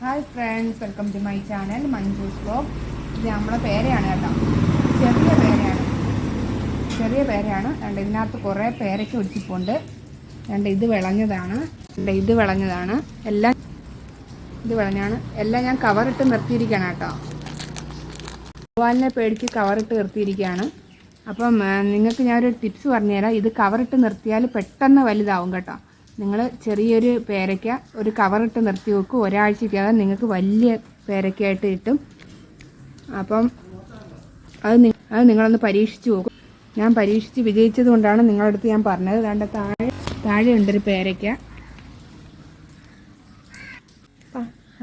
Hi friends welcome to my channel Manju's blog ഇത് നമ്മളെ പേരയാണ് കേട്ടോ. ചെറിയ പേരയാണ്. ചെറിയ പേരയാണ്. രണ്ട് ഇതിനകത്ത് കുറേ പേരയ്ക്ക് ഒടിച്ചിപ്പുണ്ട് രണ്ട് ഇത് വിളഞ്ഞതാണ്. രണ്ട് ഇത് വിളഞ്ഞതാണ്. എല്ലാം ഇത് വിളഞ്ഞാണ്. എല്ലാം ഞാൻ കവറിട്ട് നിർത്തിയിരിക്കുകയാണ് കേട്ടോ. ഭഗവാനെ പേടിക്ക് കവറിട്ട് നിർത്തിയിരിക്കുകയാണ്. അപ്പം നിങ്ങൾക്ക് ഞാനൊരു ടിപ്സ് പറഞ്ഞുതരാം. ഇത് കവറിട്ട് നിർത്തിയാൽ പെട്ടെന്ന് വലുതാവും കേട്ടോ. നിങ്ങൾ ചെറിയൊരു പേരയ്ക്ക ഒരു കവറിട്ട് നിർത്തി വെക്കും. ഒരാഴ്ചക്കകം നിങ്ങൾക്ക് വലിയ പേരയ്ക്കായിട്ട് കിട്ടും. അപ്പം അത് അത് നിങ്ങളൊന്ന് പരീക്ഷിച്ച് നോക്കും. ഞാൻ പരീക്ഷിച്ച് വിജയിച്ചത് കൊണ്ടാണ് നിങ്ങളുടെ അടുത്ത് ഞാൻ പറഞ്ഞത്. വേണ്ട താഴെ താഴെ ഉണ്ടൊരു പേരയ്ക്ക.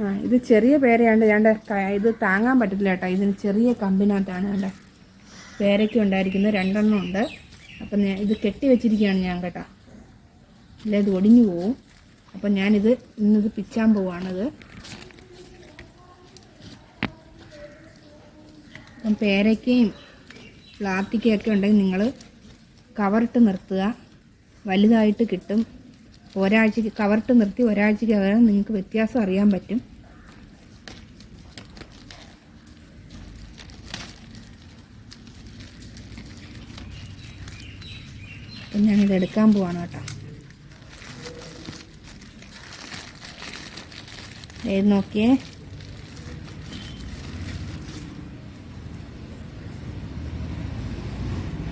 ആ ഇത് ചെറിയ പേരയാണ്ട് ഞാൻ ഇത് താങ്ങാൻ പറ്റത്തില്ല കേട്ടോ. ഇതിന് ചെറിയ കമ്പിനകത്താണ് കണ്ട പേരയ്ക്ക ഉണ്ടായിരിക്കുന്നത്. രണ്ടെണ്ണം ഉണ്ട്. അപ്പം ഇത് കെട്ടി വെച്ചിരിക്കുകയാണ് ഞാൻ കേട്ടോ. ഇല്ല ഇത് ഒടിഞ്ഞു പോവും. അപ്പം ഞാനിത് ഇന്നിത് പിച്ചാൻ പോവാണത്. അപ്പം പേരയ്ക്കയും പ്ലാത്തിക്കയൊക്കെ ഉണ്ടെങ്കിൽ നിങ്ങൾ കവറിട്ട് നിർത്തുക. വലുതായിട്ട് കിട്ടും. ഒരാഴ്ചക്ക് കവറിട്ട് നിർത്തി ഒരാഴ്ചക്കകം നിങ്ങൾക്ക് വ്യത്യാസം അറിയാൻ പറ്റും. ഞാനിത് എടുക്കാൻ പോവാണ് കേട്ടോ. ഏത് നോക്കിയേ.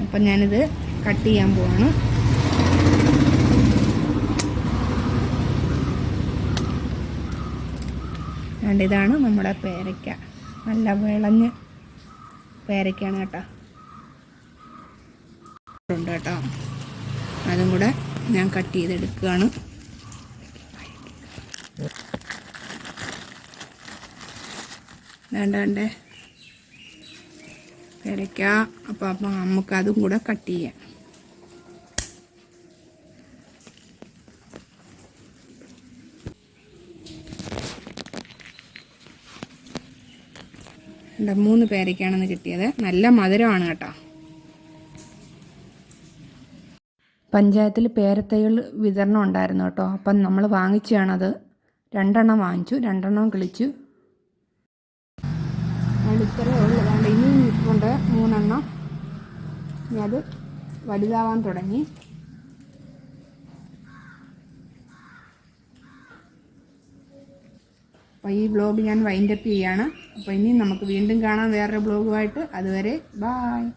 അപ്പം ഞാനിത് കട്ട് ചെയ്യാൻ പോവാണ്. അതുകൊണ്ട് ഇതാണ് നമ്മുടെ പേരയ്ക്ക. നല്ല വിളഞ്ഞ് പേരയ്ക്കാണ് കേട്ടോ. ഉണ്ട് കേട്ടോ. അതും കൂടെ ഞാൻ കട്ട് ചെയ്തെടുക്കുകയാണ്. വേണ്ട പേരയ്ക്ക അപ്പം അപ്പം നമുക്ക് അതും കൂടെ കട്ട് ചെയ്യാം. എന്താ മൂന്ന് പേരയ്ക്കാണെന്ന് കിട്ടിയത്. നല്ല മധുരമാണ് കേട്ടോ. പഞ്ചായത്തിൽ പേരത്തൈകൾ വിതരണം ഉണ്ടായിരുന്നു കേട്ടോ. അപ്പം നമ്മൾ വാങ്ങിച്ചാണത് രണ്ടെണ്ണം വാങ്ങിച്ചു രണ്ടെണ്ണം കിളിച്ചു. ഇത്രയേ ഉള്ളൂ. അതുകൊണ്ട് ഇനിയും ഇട്ടുണ്ട് മൂന്നെണ്ണം. ഇനി അത് വലുതാവാൻ തുടങ്ങി. അപ്പോൾ ഈ വ്ലോഗ് ഞാൻ വൈൻഡപ്പ് ചെയ്യാണ്. അപ്പോൾ ഇനി നമുക്ക് വീണ്ടും കാണാം വേറൊരു ബ്ലോഗുമായിട്ട് അതുവരെ ബായ്